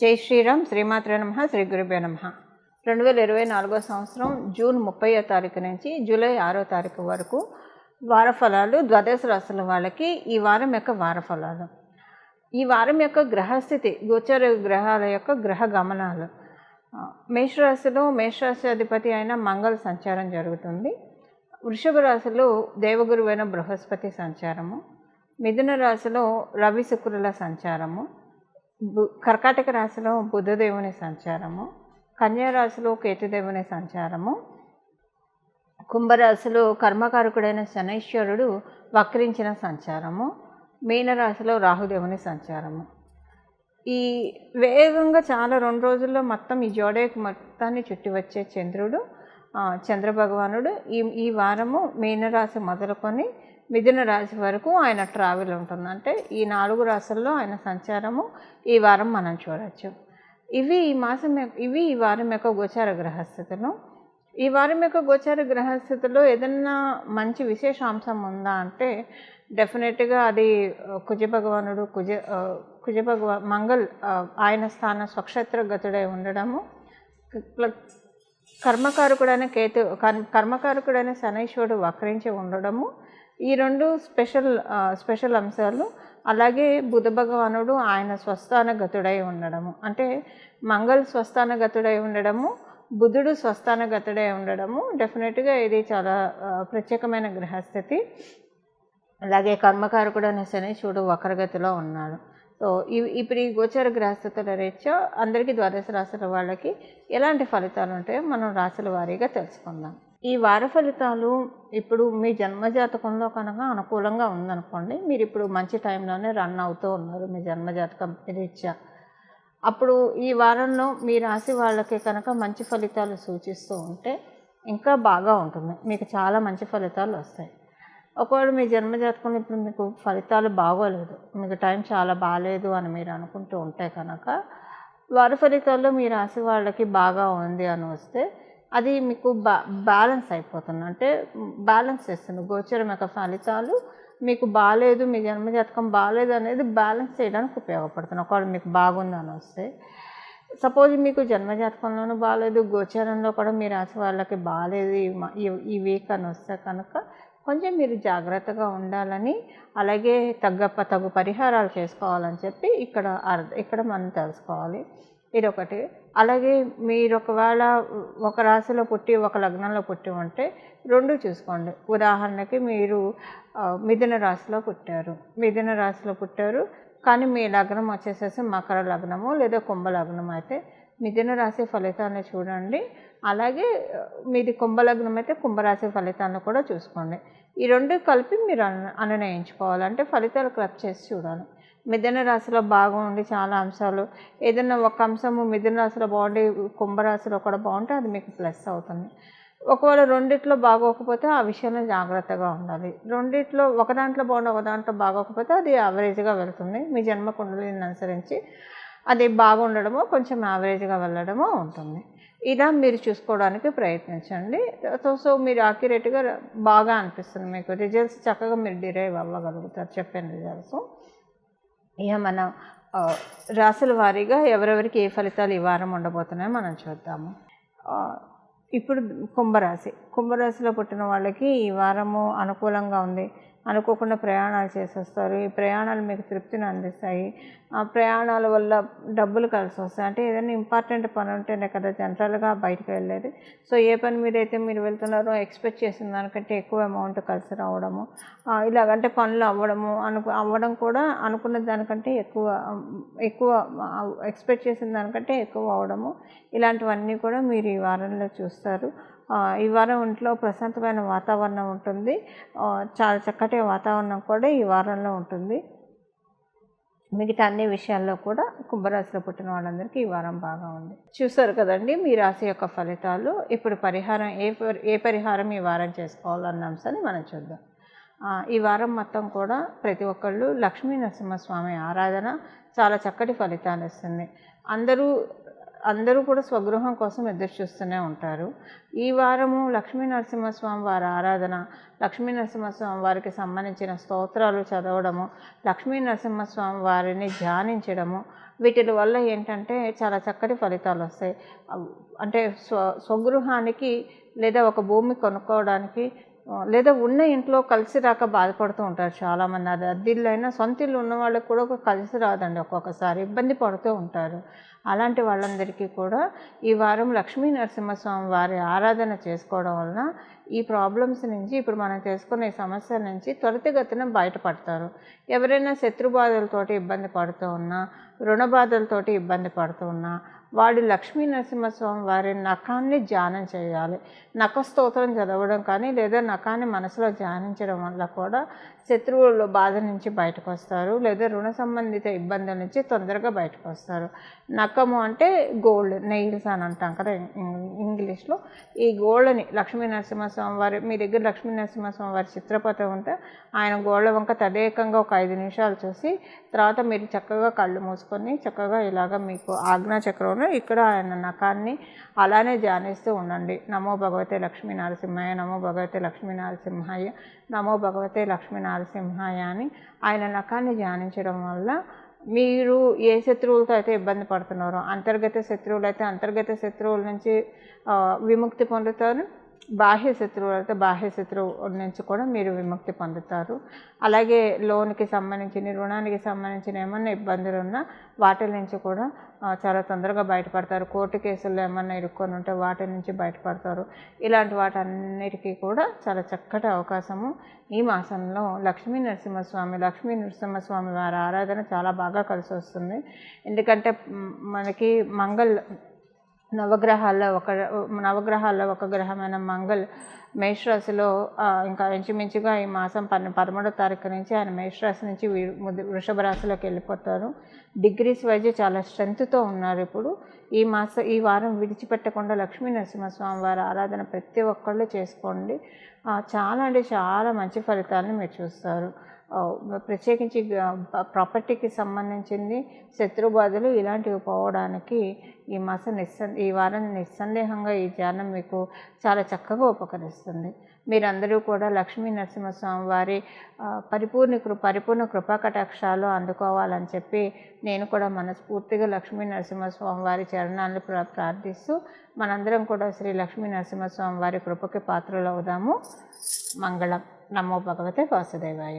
జై శ్రీరామ్ శ్రీమాత్రే నమ శ్రీ గురుభ్యో నమ. రెండు వేల ఇరవై నాలుగో సంవత్సరం జూన్ ముప్పయో తారీఖు నుంచి జూలై ఆరో తారీఖు వరకు వార ఫలాలు ద్వాదశ రాశుల వాళ్ళకి ఈ వారం యొక్క వారఫలాలు. ఈ వారం యొక్క గ్రహస్థితి గోచర గ్రహాల యొక్క గ్రహ గమనాలు. మేషరాశిలో మేషరాశి అధిపతి అయిన మంగళ సంచారం జరుగుతుంది. వృషభ రాశిలో దేవగురువైన బృహస్పతి సంచారము. మిథున రాశిలో రవి శుక్రుల సంచారము. కర్కాటక రాశిలో బుధదేవుని సంచారము కన్యారాశిలో కేతుదేవుని సంచారము కుంభరాశిలో కర్మకారకుడైన శనైశ్వరుడు వక్రించిన సంచారము మీనరాశిలో రాహుదేవుని సంచారము. ఈ వేగంగా చాలా రెండు రోజుల్లో మొత్తం ఈ జోడేకి మొత్తాన్ని చుట్టి వచ్చే చంద్రుడు చంద్రభగవానుడు ఈ ఈ వారము మీనరాశి మొదలుకొని మిథున రాశి వరకు ఆయన ట్రావెల్ ఉంటుంది. అంటే ఈ నాలుగు రాశుల్లో ఆయన సంచారము ఈ వారం మనం చూడవచ్చు ఇవి ఈ మాసం ఇవి ఈ వారం యొక్క గోచార గ్రహస్థితులు. ఈ వారం యొక్క గోచార గ్రహస్థితిలో ఏదన్నా మంచి విశేషాంశం ఉందా అంటే డెఫినెట్గా అది కుజభగవానుడు కుజ భగవానుడు కుజ కుజ భగవా మంగళ్ ఆయన స్థాన స్వక్షేత్ర గతుడై ఉండడము. కర్మకారకుడైన కేతు కర్మకారకుడైన శనైశ్వరుడు వక్రించి ఉండడము. ఈ రెండు స్పెషల్ స్పెషల్ అంశాలు. అలాగే బుధ భగవానుడు ఆయన స్వస్థాన గతుడై ఉండడము. అంటే మంగళ స్వస్థాన గతుడై ఉండడము బుధుడు స్వస్థాన గతుడై ఉండడము. డెఫినెట్గా ఇది చాలా ప్రత్యేకమైన గ్రహస్థితి. అలాగే కర్మకారకుడైన శనీశ్వరుడు వక్రగతిలో ఉన్నాడు సో ఇవి ఇప్పుడు ఈ గోచర గ్రహస్థితుల రీత్యా అందరికీ ద్వాదశ రాశుల వాళ్ళకి ఎలాంటి ఫలితాలు ఉంటాయో మనం రాశుల వారీగా తెలుసుకుందాం. ఈ వార ఫలితాలు ఇప్పుడు మీ జన్మజాతకంలో కనుక అనుకూలంగా ఉందనుకోండి మీరు ఇప్పుడు మంచి టైంలోనే రన్ అవుతూ ఉన్నారు మీ జన్మజాతకం రీత్యా. అప్పుడు ఈ వారంలో మీ రాశి వాళ్ళకి కనుక మంచి ఫలితాలు సూచిస్తూ ఉంటే ఇంకా బాగా ఉంటుంది. మీకు చాలా మంచి ఫలితాలు వస్తాయి. ఒకవేళ మీ జన్మజాతకంలో ఇప్పుడు మీకు ఫలితాలు బాగోలేదు మీకు టైం చాలా బాగాలేదు అని మీరు అనుకుంటూ ఉంటే కనుక వారి ఫలితాల్లో మీ రాశి వాళ్ళకి బాగా ఉంది అని వస్తే అది మీకు బా బ్యాలెన్స్ అయిపోతుంది. అంటే బ్యాలెన్స్ చేస్తుంది. గోచరం యొక్క ఫలితాలు మీకు బాగాలేదు మీ జన్మజాతకం బాగాలేదు అనేది బ్యాలెన్స్ చేయడానికి ఉపయోగపడుతుంది. ఒకవేళ మీకు బాగుంది అని వస్తే సపోజ్ మీకు జన్మజాతకంలోనూ బాగాలేదు గోచరంలో కూడా మీ రాశి వాళ్ళకి బాగాలేదు ఈ- ఈ వీక్ అని వస్తే కనుక కొంచెం మీరు జాగ్రత్తగా ఉండాలని అలాగే తగ్గ తగు పరిహారాలు చేసుకోవాలని చెప్పి ఇక్కడ ఇక్కడ మనం తెలుసుకోవాలి. ఇది ఒకటి అలాగే మీరు ఒకవేళ ఒక రాశిలో పుట్టి ఒక లగ్నంలో పుట్టి ఉంటే రెండు చూసుకోండి. ఉదాహరణకి మీరు మిథున రాశిలో పుట్టారు. మిథున రాశిలో పుట్టారు. కానీ మీ లగ్నం వచ్చేసేసి మకర లగ్నము లేదా కుంభ లగ్నం అయితే మిథున రాశి ఫలితాన్ని చూడండి. అలాగే మీది కుంభలగ్నం అయితే కుంభరాశి ఫలితాలను కూడా చూసుకోండి. ఈ రెండు కలిపి మీరు అనునయించుకోవాలి. అంటే ఫలితాలు క్లబ్ చేసి చూడాలి. మిథున రాశిలో బాగుండి చాలా అంశాలు. ఏదైనా ఒక అంశము మిథున రాశిలో బాగుండి కుంభరాశిలో కూడా బాగుంటే అది మీకు ప్లస్ అవుతుంది. ఒకవేళ రెండిట్లో బాగోకపోతే ఆ విషయంలో జాగ్రత్తగా ఉండాలి. రెండిట్లో ఒక దాంట్లో బాగుండి ఒక దాంట్లో బాగోకపోతే అది యావరేజ్గా వెళ్తుంది. మీ జన్మ కుండలిని అనుసరించి అది బాగుండడము కొంచెం యావరేజ్గా వెళ్ళడమో ఉంటుంది. ఇలా మీరు చూసుకోవడానికి ప్రయత్నించండి. సో సో మీరు యాక్యురేట్గా బాగా అనిపిస్తుంది మీకు. రిజల్ట్స్ చక్కగా మీరు డిరైవ్ అవ్వగలుగుతారు చెప్పిన రిజల్ట్స్ ఇక మన రాసుల వారీగా ఎవరెవరికి ఏ ఫలితాలు ఈ వారం ఉండబోతున్నాయో మనం చూద్దాము. ఇప్పుడు కుంభరాశి. కుంభరాశిలో పుట్టిన వాళ్ళకి ఈ వారము అనుకూలంగా ఉంది. అనుకోకుండా ప్రయాణాలు చేసేస్తారు. ఈ ప్రయాణాలు మీకు తృప్తిని అందిస్తాయి. ఆ ప్రయాణాల వల్ల డబ్బులు కలిసి వస్తాయి. అంటే ఏదైనా ఇంపార్టెంట్ పని ఉంటేనే కదా జనరల్గా బయటకు వెళ్ళేది. సో ఏ పని మీద అయితే మీరు వెళ్తున్నారో ఎక్స్పెక్ట్ చేసిన దానికంటే ఎక్కువ అమౌంట్ కలిసి రావడము ఇలాగంటే పనులు అవ్వడము అనుకు అవ్వడం కూడా అనుకున్న దానికంటే ఎక్కువ ఎక్కువ ఎక్స్పెక్ట్ చేసిన దానికంటే ఎక్కువ అవడము ఇలాంటివన్నీ కూడా మీరు ఈ వారంలో చూస్తారు. ఈ వారం ఇంట్లో ప్రశాంతమైన వాతావరణం ఉంటుంది. చాలా చక్కటి వాతావరణం కూడా ఈ వారంలో ఉంటుంది. మిగతా అన్ని విషయాల్లో కూడా కుంభరాశిలో పుట్టిన వాళ్ళందరికీ ఈ వారం బాగా ఉంది. చూసారు కదండి మీ రాశి యొక్క ఫలితాలు. ఇప్పుడు పరిహారం ఏ పరి- ఏ పరిహారం ఈ వారం చేసుకోవాలన్న అంశాన్ని మనం చూద్దాం. ఈ వారం మొత్తం కూడా ప్రతి ఒక్కళ్ళు లక్ష్మీ నరసింహస్వామి ఆరాధన చాలా చక్కటి ఫలితాలు ఇస్తుంది. అందరూ అందరూ కూడా స్వగృహం కోసం ఎదురు చూస్తూనే ఉంటారు. ఈ వారము లక్ష్మీ నరసింహస్వామి వారి ఆరాధన లక్ష్మీ నరసింహస్వామి వారికి సంబంధించిన స్తోత్రాలు చదవడము లక్ష్మీ నరసింహస్వామి వారిని ధ్యానించడము వీటి వల్ల ఏంటంటే చాలా చక్కటి ఫలితాలు వస్తాయి. అంటే స్వ స్వగృహానికి లేదా ఒక భూమి కొనుక్కోవడానికి లేదా ఉన్న ఇంట్లో కలిసి రాక బాధపడుతూ ఉంటారు చాలామంది. అది అద్దిల్లు అయినా సొంత ఇల్లు ఉన్న వాళ్ళకి కూడా ఒక కలిసి రాదండి ఒక్కొక్కసారి. ఇబ్బంది పడుతూ ఉంటారు. అలాంటి వాళ్ళందరికీ కూడా ఈ వారం లక్ష్మీ నరసింహస్వామి వారి ఆరాధన చేసుకోవడం వలన ఈ ప్రాబ్లమ్స్ నుంచి ఇప్పుడు మనం తెలుసుకునే ఈ సమస్యల నుంచి త్వరితగతిన బయటపడతారు. ఎవరైనా శత్రు బాధలతోటి ఇబ్బంది పడుతూ ఉన్నా రుణ బాధలతోటి ఇబ్బంది పడుతూ ఉన్నా వాడి లక్ష్మీ నరసింహస్వామి వారి నఖాన్ని ధ్యానం చేయాలి. నఖ స్తోత్రం చదవడం కానీ లేదా నఖాన్ని మనసులో ధ్యానించడం వల్ల కూడా శత్రువుల బాధ నుంచి బయటకు వస్తారు లేదా రుణ సంబంధిత ఇబ్బందుల నుంచి తొందరగా బయటకు వస్తారు నఖము అంటే గోల్డ్ నెయిల్స్ అని అంటాం కదా ఇంగ్లీష్లో. ఈ గోల్డ్ని లక్ష్మీ నరసింహ వారి మీ దగ్గర లక్ష్మీ నరసింహస్వామివారి చిత్రపటం ఉంటే ఆయన గోళ్ళ వంక తదేకంగా ఒక ఐదు నిమిషాలు చూసి తర్వాత మీరు చక్కగా కళ్ళు మూసుకొని చక్కగా ఇలాగ మీకు ఆజ్ఞా చక్రంలో ఇక్కడ ఆయన నఖాన్ని అలానే ధ్యానిస్తూ ఉండండి. నమో భగవతే లక్ష్మీ నరసింహాయ నమో భగవతే లక్ష్మీ నరసింహాయ నమో భగవతే లక్ష్మీ నరసింహాయ అని ఆయన నఖాన్ని ధ్యానించడం వల్ల మీరు ఏ శత్రువులతో అయితే ఇబ్బంది పడుతున్నారో అంతర్గత శత్రువులు అయితే అంతర్గత శత్రువుల నుంచి విముక్తి పొందుతారు. బాహ్య శత్రువులు అయితే బాహ్య శత్రువు నుంచి కూడా మీరు విముక్తి పొందుతారు. అలాగే లోన్కి సంబంధించిన రుణానికి సంబంధించిన ఏమన్నా ఇబ్బందులు ఉన్నా వాటి నుంచి కూడా చాలా తొందరగా బయటపడతారు. కోర్టు కేసుల్లో ఏమన్నా ఇరుక్కొని ఉంటే వాటి నుంచి బయటపడతారు. ఇలాంటి వాటన్నిటికీ కూడా చాలా చక్కటి అవకాశము ఈ మాసంలో. లక్ష్మీ నరసింహస్వామి లక్ష్మీ నరసింహస్వామి వారి ఆరాధన చాలా బాగా కలిసి వస్తుంది. ఎందుకంటే మనకి మంగళ నవగ్రహాల్లో ఒక నవగ్రహాల్లో ఒక గ్రహమైన మంగళ్ మేషరాశిలో ఇంకా ఇంచుమించుగా ఈ మాసం పన్ను పదమూడో తారీఖు నుంచి ఆయన మేషరాశి నుంచి వృషభ రాశిలోకి వెళ్ళిపోతారు. డిగ్రీస్ వైజ్ చాలా స్ట్రెంగ్త్తో ఉన్నారు ఇప్పుడు. ఈ మాస ఈ వారం విడిచిపెట్టకుండా లక్ష్మీ నరసింహస్వామి వారి ఆరాధన ప్రతి ఒక్కళ్ళు చేసుకోండి. చాలా అంటే చాలా మంచి ఫలితాలను మీరు చూస్తారు. ప్రత్యేకించి ప్రాపర్టీకి సంబంధించింది శత్రు బాధలు ఇలాంటివి పోవడానికి ఈ మాసం నిస్సంద ఈ వారం నిస్సందేహంగా ఈ ధ్యానం మీకు చాలా చక్కగా ఉపకరిస్తుంది. మీరందరూ కూడా లక్ష్మీ నరసింహస్వామి వారి పరిపూర్ణ కృ పరిపూర్ణ కృపాకటాక్షాలు అందుకోవాలని చెప్పి నేను కూడా మనస్ఫూర్తిగా లక్ష్మీ నరసింహస్వామి వారి చరణాలను ప్రార్థిస్తూ మనందరం కూడా శ్రీ లక్ష్మీ నరసింహస్వామి వారి కృపకి పాత్రలు అవుదాము మంగళం. నమో భగవతే వాసుదేవాయ.